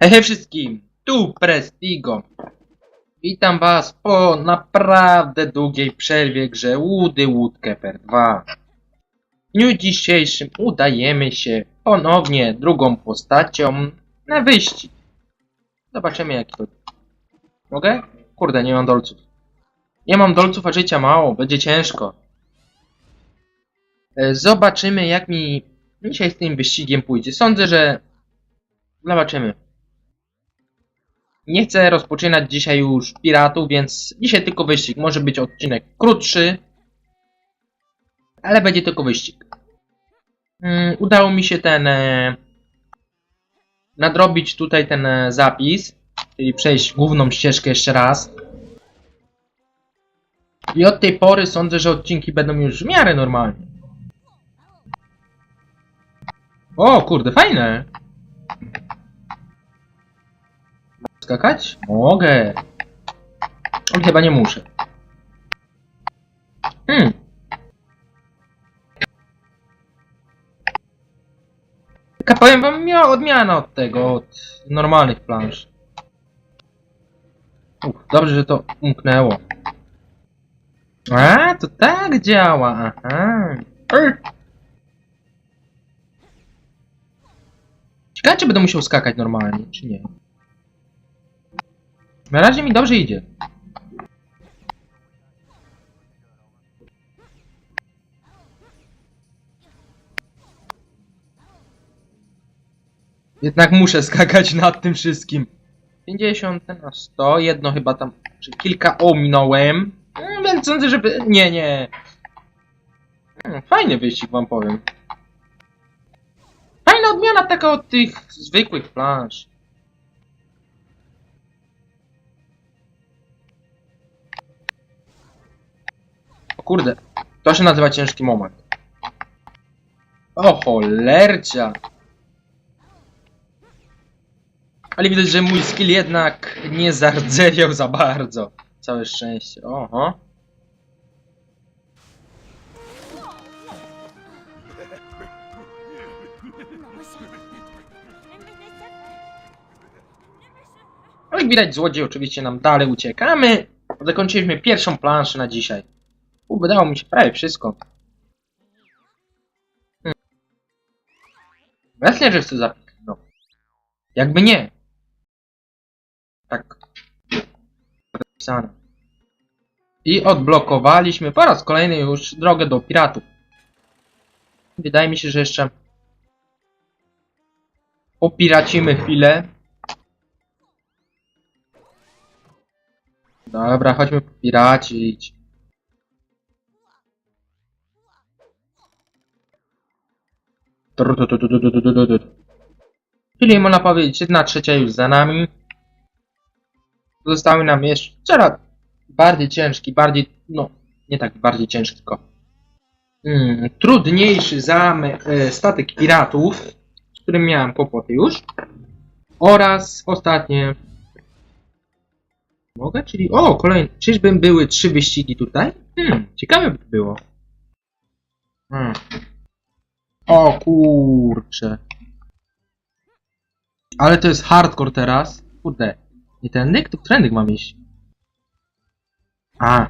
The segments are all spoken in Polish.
Hej, wszystkim, tu Prestigo. Witam was po naprawdę długiej przerwie grze Łudy Woodkeeper 2. W dniu dzisiejszym udajemy się ponownie drugą postacią na wyścig. Zobaczymy jaki to... Mogę? Kurde, nie mam dolców. Nie mam dolców, a życia mało, będzie ciężko. E, Zobaczymy jak mi dzisiaj z tym wyścigiem pójdzie. Sądzę, że... Zobaczymy. Nie chcę rozpoczynać dzisiaj już piratów, więc dzisiaj tylko wyścig. Może być odcinek krótszy, ale będzie tylko wyścig. Mm, udało mi się ten e, nadrobić tutaj ten e, zapis, czyli przejść główną ścieżkę jeszcze raz. I od tej pory sądzę, że odcinki będą już w miarę normalne. O, kurde, fajne! Skakać? Mogę. Chyba nie muszę. Hmm. Taka powiem wam miała odmiana od tego, od normalnych plansz. Uff, dobrze, że to umknęło. A, to tak działa, aha. Ciekawe, czy będę musiał skakać normalnie, czy nie. Na razie mi dobrze idzie. Jednak muszę skakać nad tym wszystkim. 50 na 100, jedno chyba tam, czy kilka ominąłem. Więc sądzę, żeby... Nie, nie. Hmm, Fajny wyścig wam powiem. Fajna odmiana taka od tych zwykłych plansz. Kurde, to się nazywa ciężki moment. O cholercia! Ale widać, że mój skill jednak nie zardzewiał za bardzo. Całe szczęście. Oho. No jak widać, złodziej oczywiście nam dalej uciekamy. Zakończyliśmy pierwszą planszę na dzisiaj. Udało mi się prawie wszystko. Hmm. Wrestler, że chcę zapisać. No. Jakby nie. Tak. Napisane. I odblokowaliśmy po raz kolejny już drogę do piratów. Wydaje mi się, że jeszcze popiracimy chwilę. Dobra, chodźmy popiracić. Czyli można powiedzieć, jedna trzecia już za nami. Zostały nam jeszcze coraz bardziej ciężki, bardziej, no, nie tak bardziej ciężki, tylko mm, trudniejszy zamek, e, statek piratów, z którym miałem kłopoty już. Oraz ostatnie. Mogę? Czyli, o, kolejny. Czyżby były trzy wyścigi tutaj? Hmm, ciekawe by było. Hmm. O kurcze. Ale to jest hardcore teraz. Kurde. Nie tędy? To trendy mam iść. A.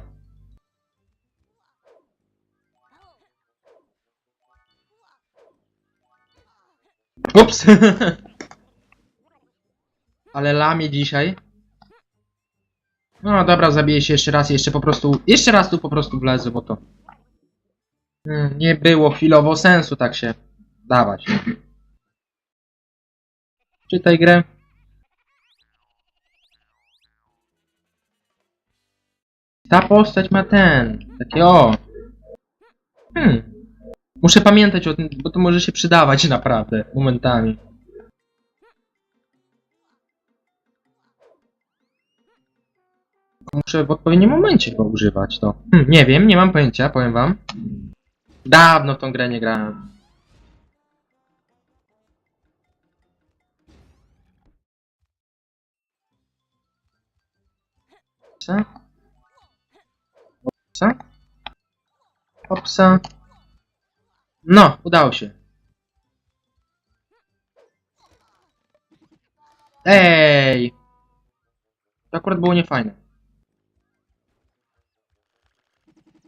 Ups. Ale lamie dzisiaj. No dobra, zabiję się jeszcze raz, jeszcze po prostu, jeszcze raz tu po prostu wlezę, bo to nie było chwilowo sensu tak się dawać. Czytaj grę. Ta postać ma ten, takie o. Hmm. Muszę pamiętać o tym, bo to może się przydawać naprawdę, momentami. Muszę w odpowiednim momencie go używać, to. Hmm, nie wiem, nie mam pojęcia, powiem wam. Dawno w tą grę nie grałem. Opsa. Opsa. Opsa. No, udało się. Ej! To akurat było niefajne.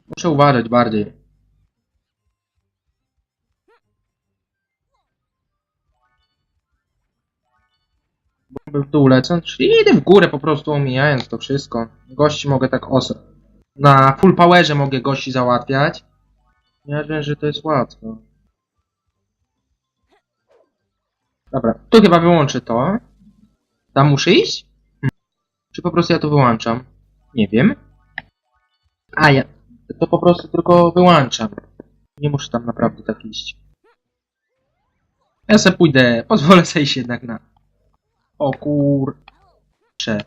Muszę uważać bardziej. Bomby w dół lecą, czyli idę w górę po prostu omijając to wszystko. Gości mogę tak os... Na full powerze mogę gości załatwiać. Ja wiem, że to jest łatwo. Dobra, tu chyba wyłączę to. Tam muszę iść? Hm. Czy po prostu ja to wyłączam? Nie wiem. A ja to po prostu tylko wyłączam. Nie muszę tam naprawdę tak iść. Ja se pójdę, pozwolę sobie iść jednak na... O kurcze.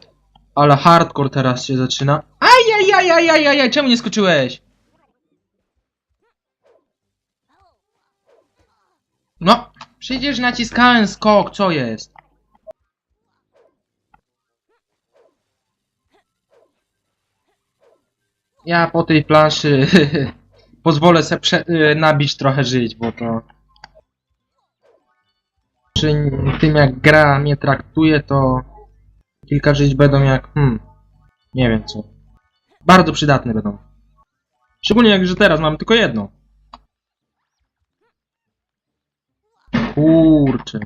Ale hardcore teraz się zaczyna. Ajajajajajajaj, czemu nie skoczyłeś? No, przecież naciskałem skok, co jest? Ja po tej planszy pozwolę sobie y, nabić trochę żyć, bo to... Przy tym jak gra mnie traktuje, to kilka żyć będą jak... Hmm, nie wiem co. Bardzo przydatne będą. Szczególnie jak, że teraz mam tylko jedno. Kurczę.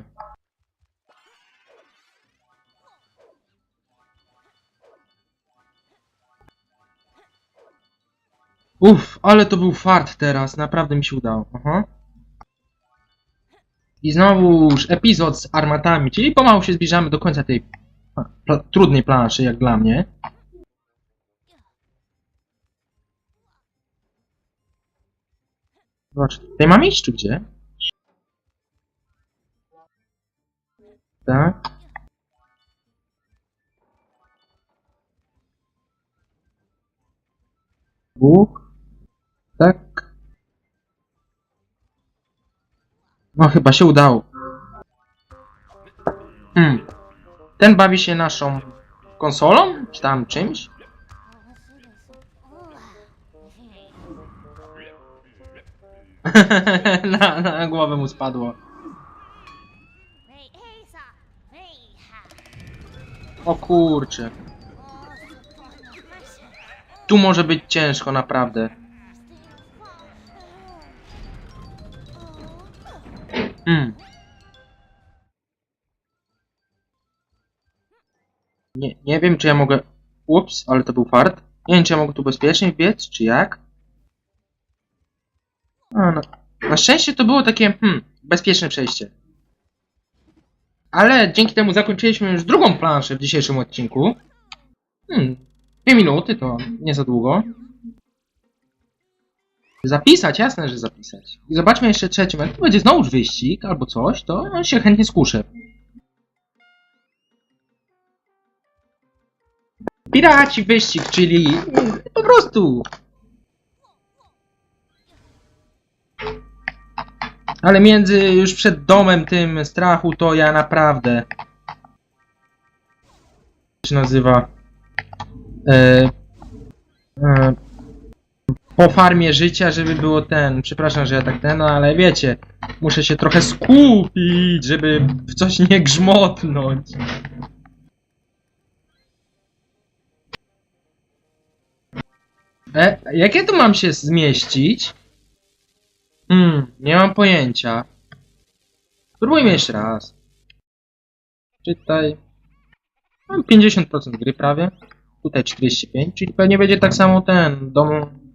Uff, ale to był fart teraz, naprawdę mi się udało. Aha. I znowuż epizod z armatami, czyli pomału się zbliżamy do końca tej pla- trudnej planszy, jak dla mnie. Zobacz, tutaj mam iść, czy gdzie? Tak. Bóg. Tak. No chyba się udało. Hmm. Ten bawi się naszą konsolą? Czy tam czymś? na, na głowę mu spadło. O kurcze. Tu może być ciężko, naprawdę. Hmm. Nie, nie wiem, czy ja mogę... Ups, ale to był fart. Nie wiem, czy ja mogę tu bezpiecznie biec, czy jak? A, no. Na szczęście to było takie, hmm, bezpieczne przejście. Ale dzięki temu zakończyliśmy już drugą planszę w dzisiejszym odcinku. Hmm, dwie minuty to nie za długo. Zapisać, jasne, że zapisać. I zobaczmy jeszcze trzeci moment. Będzie znowuż wyścig albo coś, to się chętnie skuszę. Piraci wyścig, czyli po prostu. Ale między już przed domem tym strachu to ja naprawdę się nazywa e, e, po farmie życia, żeby było ten, przepraszam, że ja tak ten, no ale wiecie, muszę się trochę skupić, żeby w coś nie grzmotnąć. E, jak ja tu mam się zmieścić? Hmm, nie mam pojęcia. Spróbujmy jeszcze raz. Czytaj. Mam 50% gry prawie. Tutaj 45, czyli pewnie będzie tak samo ten dom.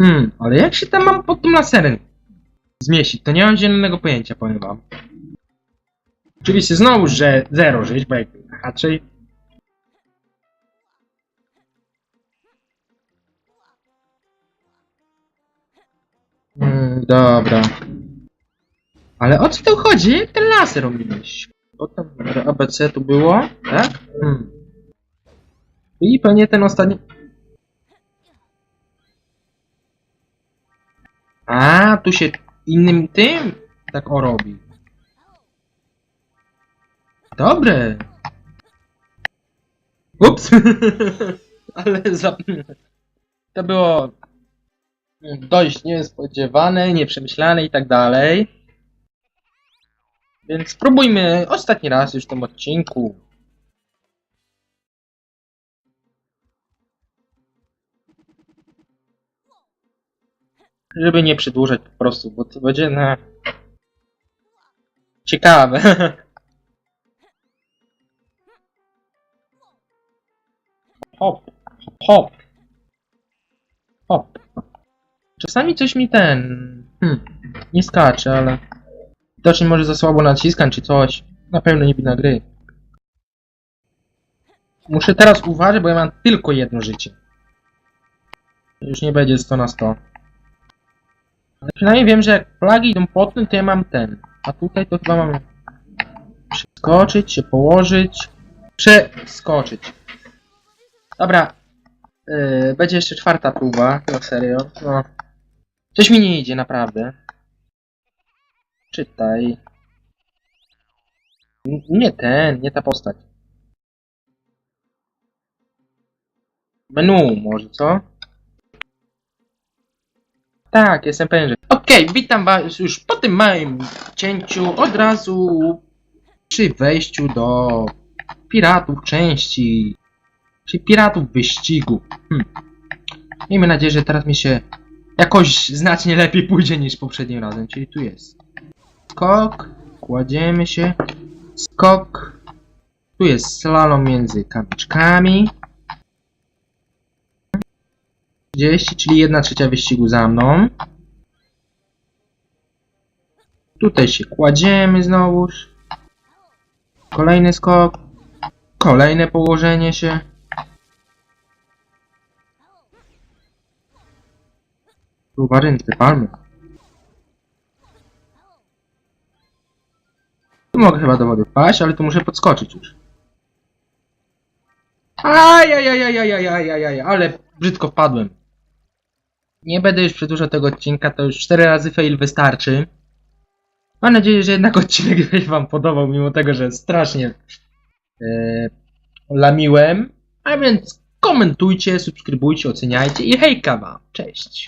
Hmm, ale jak się tam mam pod tym laserem zmieścić? To nie mam zielonego pojęcia, powiem wam. Oczywiście znowu, że zero żyć, bo jak raczej Mm, dobra. Ale o co tu chodzi? Jak ten laser ominąć? Potem ABC tu było, tak? Hmm. I pewnie ten ostatni... A, tu się innym tym tak o robi. Dobre. Ups. Ale za... To było dość niespodziewane, nieprzemyślane i tak dalej. Więc spróbujmy ostatni raz już w tym odcinku. Żeby nie przedłużać po prostu, bo to będzie na... Ciekawe. Hop, hop, hop. Czasami coś mi ten... Hmm, nie skacze, ale... Widocznie może za słabo naciskam czy coś. Na pewno nie widno gry. Muszę teraz uważać, bo ja mam tylko jedno życie. Już nie będzie 100 na 100. Przynajmniej wiem, że jak plagi idą po tym, to ja mam ten. A tutaj to chyba mam przeskoczyć, się położyć. Przeskoczyć. Dobra. Yy, będzie jeszcze czwarta próba. No serio. No. Coś mi nie idzie, naprawdę. Czytaj. N- Nie ten, nie ta postać. Menu może, co? Tak, jestem pewien, że... Okej, witam was już po tym małym cięciu od razu przy wejściu do piratów części, czy piratów wyścigu. Hm. Miejmy nadzieję, że teraz mi się jakoś znacznie lepiej pójdzie niż poprzednim razem, czyli tu jest. Skok, kładziemy się, skok, tu jest slalom między kamyczkami. 30, czyli 1 trzecia wyścigu za mną. Tutaj się kładziemy znowuż. Kolejny skok. Kolejne położenie się. Próba rynty, palmy. Tu mogę chyba do wody wpaść, ale tu muszę podskoczyć już. Ajajajajajajajajaj, ale brzydko wpadłem. Nie będę już przedłużał tego odcinka, to już 4 razy fail wystarczy. Mam nadzieję, że jednak odcinek się wam podobał, mimo tego, że strasznie e, lamiłem. A więc komentujcie, subskrybujcie, oceniajcie i hejka wam. Cześć.